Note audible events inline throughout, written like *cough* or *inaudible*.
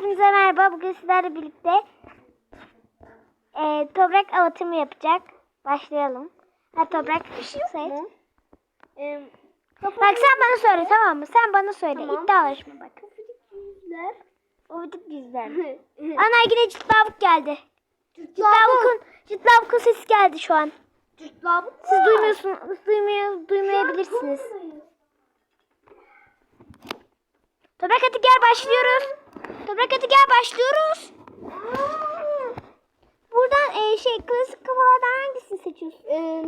Hepinize merhaba. Bugün sizlerle birlikte e, toprak avatamı yapacak. Başlayalım. Ha toprak seç. Ee, Bak sen bana söyle tamam mı? Sen bana söyle. Tamam. İddialaşma bak. yüzler. O bitik yüzler. Ana yine cıtlavuk geldi. Cıtlavukun, cıtlavukun sesi geldi şu an. Cırtlavuk Siz duymuyorsunuz, duymuyor, duymayabilirsiniz. Toprak hadi gel başlıyoruz. Toprak hadi gel başlıyoruz. Buradan e, şey klasik kafalardan hangisini seçiyorsun? Ee,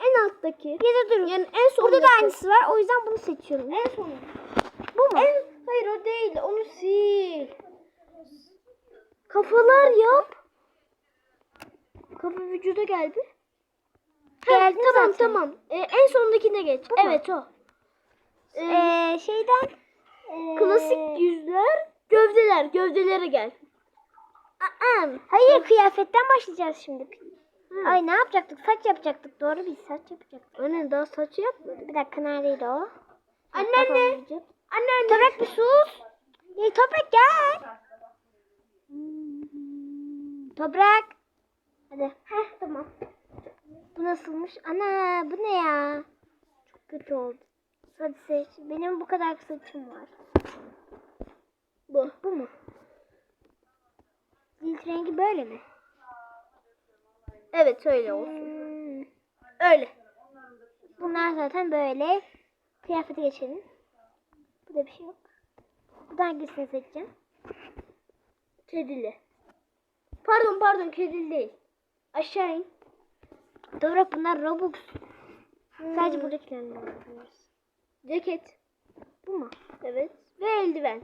en alttaki. Ya da dur. Yani en son. Burada da aynısı var. O yüzden bunu seçiyorum. En son. Bu mu? En, hayır o değil. Onu sil. Kafalar yap. Kafa vücuda geldi. Geldi tamam zaten. tamam. Ee, en sondakine geç. Mu? evet o. Ee, Ee, şeyden e, klasik yüzler, gövdeler. Gövdelere gel. Aa, Hayır kıyafetten başlayacağız şimdi. Hı. Ay ne yapacaktık? Saç yapacaktık. Doğru biz saç yapacaktık. Anne daha saçı yapmadı. Bir dakika neredeydi o? Anneanne. Anneanne. Toprak bir sus. Ya, toprak gel. Toprak. Hadi. Heh, tamam. Bu nasılmış? Ana bu ne ya? Çok kötü oldu. Hadi seç. Benim bu kadar saçım var. Bu. Bu mu? Cilt rengi böyle mi? Evet öyle olsun. Hmm. Öyle. Bunlar zaten böyle. Kıyafete geçelim. Burada bir şey yok. Buradan hangisini seçeceğim? Kedili. Pardon pardon kedili değil. Aşağı in. Doğru bunlar Robux. Sadece buradakilerini yapıyoruz. Ceket. Bu mu? Evet. Ve eldiven.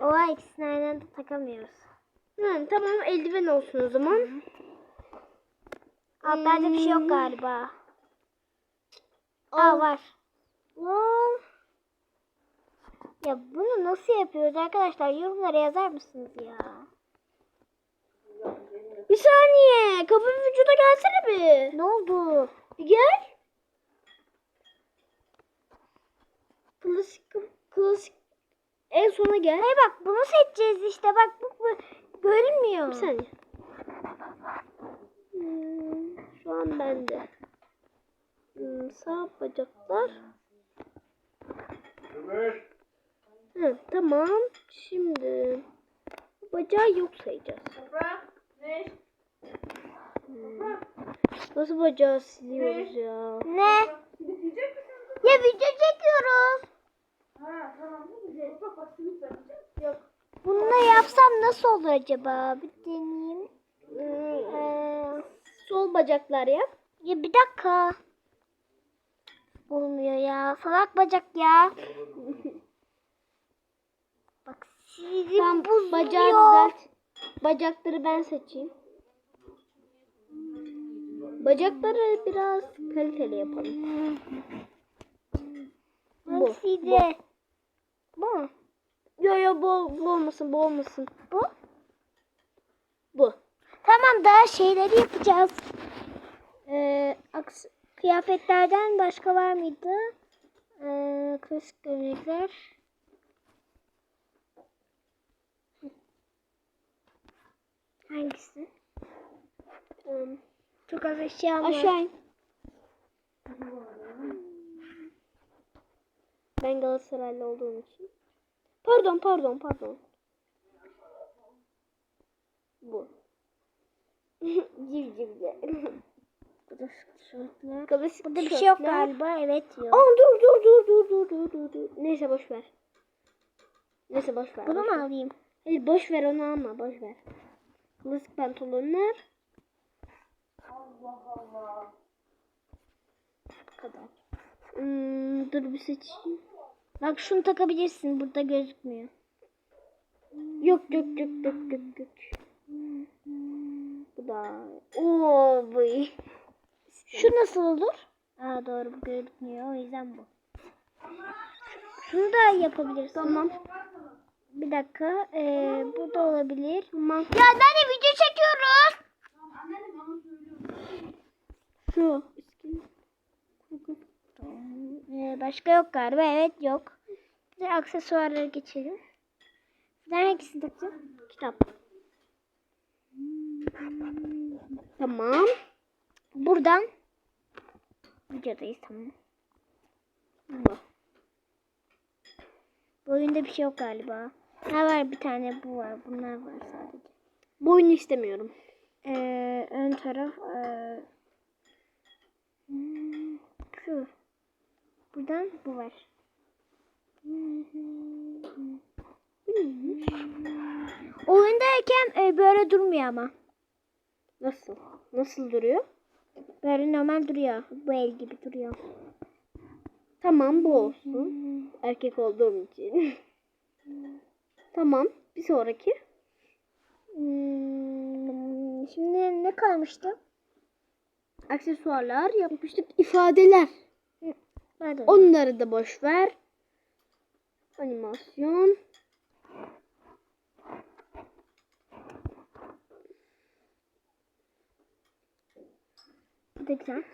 Oha ikisini aynı anda takamıyoruz. Hı, tamam eldiven olsun o zaman. Altlarda bir şey yok galiba. Aa Al. var. Lan. Ya bunu nasıl yapıyoruz arkadaşlar? Yorumlara yazar mısınız ya? Bir saniye. Kafa vücuda gelsene bir. Ne oldu? Bir gel. Klasik klasik. En sona gel. Hey bak bunu seçeceğiz işte. Bak bu, bu görünmüyor. Bir saniye. Hmm, şu an bende. Hmm, sağ bacaklar. Hı, tamam. Şimdi bacağı yok sayacağız. Hmm. Nasıl bacağı siliyoruz ya? Ne? Ya video çekiyoruz. Bununla yapsam nasıl olur acaba? Bir deneyeyim. Hmm, Ee, sol bacaklar yap. ya bir dakika. Olmuyor ya. Salak bacak ya. *laughs* Bak sizi Tam bozuyor. bacağı düzelt. Bacakları ben seçeyim. Bacakları biraz kaliteli yapalım. Bu, Bak sizi. Bu mu? Yo yo bu, bu olmasın bu olmasın. Bu? Bu. Tamam daha şeyleri yapacağız. Ee, aks kıyafetlerden başka var mıydı? Ee, klasik gömlekler. Hangisi? Um, Çok az eşyam var. aşağı in. Ben Galatasaraylı olduğum için. Pardon pardon pardon. Bu. *laughs* Civcivli. Klasik Burada bir şey yok galiba. Evet yok. Aa dur dur dur dur dur dur dur dur. Neyse boş ver. Neyse boş ver. Bunu boş mu ver. alayım? Hayır boş ver onu alma boş ver. Klasik pantolonlar. Bu kadar. Hmm, dur bir seçeyim. Bak şunu takabilirsin. Burada gözükmüyor. Yok yok yok yok yok yok. Bu da. Oo bu. Şu nasıl olur? Aa doğru bu gözükmüyor. O yüzden bu. Şunu da yapabiliriz. Tamam. Bir dakika. Ee, bu da olabilir. Tamam. Ya nerede video çekiyoruz? Şu. Ee, başka yok galiba. Evet yok. Bir de aksesuarlara geçelim. Ben hangisini takacağım? Kitap. Tamam. Buradan videodayız tamam. Bu. Bu oyunda bir şey yok galiba. Ha var bir tane bu var. Bunlar var sadece. Bu oyunu istemiyorum. Ee, ön taraf ee, şu. Buradan bu var. Oyundayken e, böyle durmuyor ama. Nasıl? Nasıl duruyor? Böyle normal duruyor. Bu el gibi duruyor. Tamam bu olsun. Erkek olduğum için. *laughs* tamam. Bir sonraki. Hmm, şimdi ne kalmıştı? Aksesuarlar yapmıştık. İfadeler. Pardon. Onları da boş ver. Animasyon. Bu da güzel.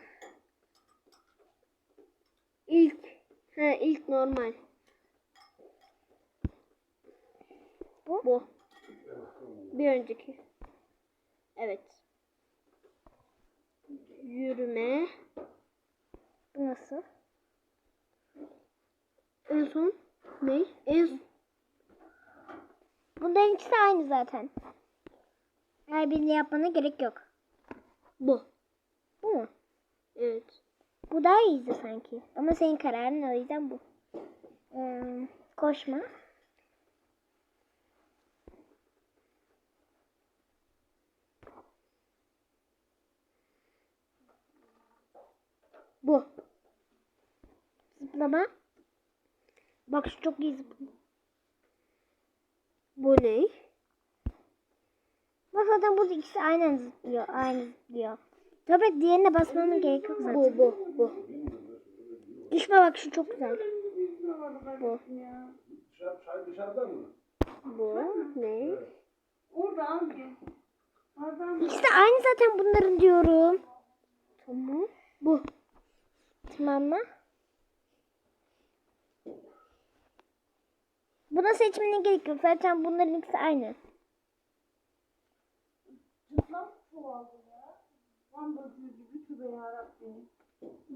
İlk. He ilk normal. Bu? Bu. Bir önceki. Evet. Yürüme. Bu nasıl? En son ne? En Bunların ikisi aynı zaten. Her birini yapmana gerek yok. bu. Bu mu? Evet. Bu daha iyiydi sanki. Ama senin kararın o yüzden bu. Ee, koşma. Bu. Zıplama. Bak şu çok iyi. Bu ne? Bak zaten bu ikisi aynen zıplıyor. Aynı zıplıyor. Toprak diğerine basmamın gerek yok zaten. Bu bu bu. Düşme bak şu çok güzel. Bu. Mı? Bu ne? Orada. Oradan İkisi de aynı zaten bunların diyorum. Tamam. Bu. Tamam mı? Buna seçmene gerek yok. Zaten bunların ikisi aynı.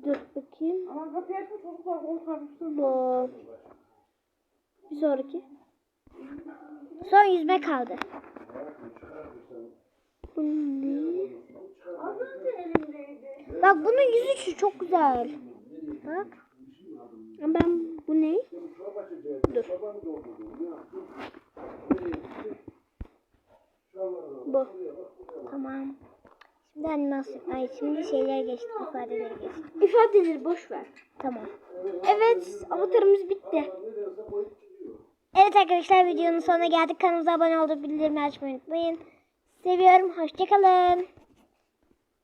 Dur bakayım. Ama kapıyı açma çocuklar onu. Bu. Bir sonraki. Son yüzme kaldı. Bu ne? Az önce elimdeydi. Bak bunun yüzü çok güzel. Bak. Ben bu ne? Dur. Bu. Tamam. Şimdi animasyon. Ay şimdi şeyler geçti. ifadeleri geçti. İfadeleri boş ver. Tamam. Evet, avatarımız bitti. Evet arkadaşlar videonun sonuna geldik. Kanalımıza abone olup bildirimleri açmayı unutmayın. Seviyorum. Hoşçakalın.